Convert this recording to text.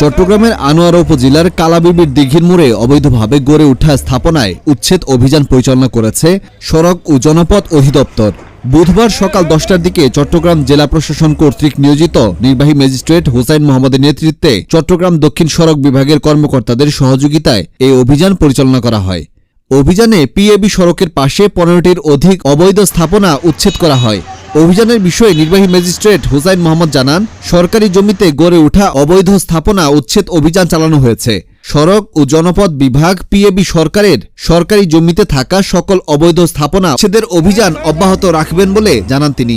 চট্টগ্রামের আনোয়ারা উপজেলার কালাবিবির দিঘির মোড়ে অবৈধভাবে গড়ে ওঠা স্থাপনায় উচ্ছেদ অভিযান পরিচালনা করেছে সড়ক ও জনপথ অধিদপ্তর। বুধবার সকাল দশটার দিকে চট্টগ্রাম জেলা প্রশাসন কর্তৃক নিয়োজিত নির্বাহী ম্যাজিস্ট্রেট হুসাইন মোহাম্মদের নেতৃত্বে চট্টগ্রাম দক্ষিণ সড়ক বিভাগের কর্মকর্তাদের সহযোগিতায় এই অভিযান পরিচালনা করা হয়। অভিযানে পিএবি সড়কের পাশে পনেরোটির অধিক অবৈধ স্থাপনা উচ্ছেদ করা হয়। অভিযানের বিষয়ে নির্বাহী ম্যাজিস্ট্রেট হুসাইন মোহাম্মদ জানান, সরকারি জমিতে গড়ে ওঠা অবৈধ স্থাপনা উচ্ছেদ অভিযান চালানো হয়েছে। সড়ক ও জনপথ বিভাগ, পিএবি সরকারের সরকারি জমিতে থাকা সকল অবৈধ স্থাপনা উচ্ছেদের অভিযান অব্যাহত রাখবেন বলে জানান তিনি।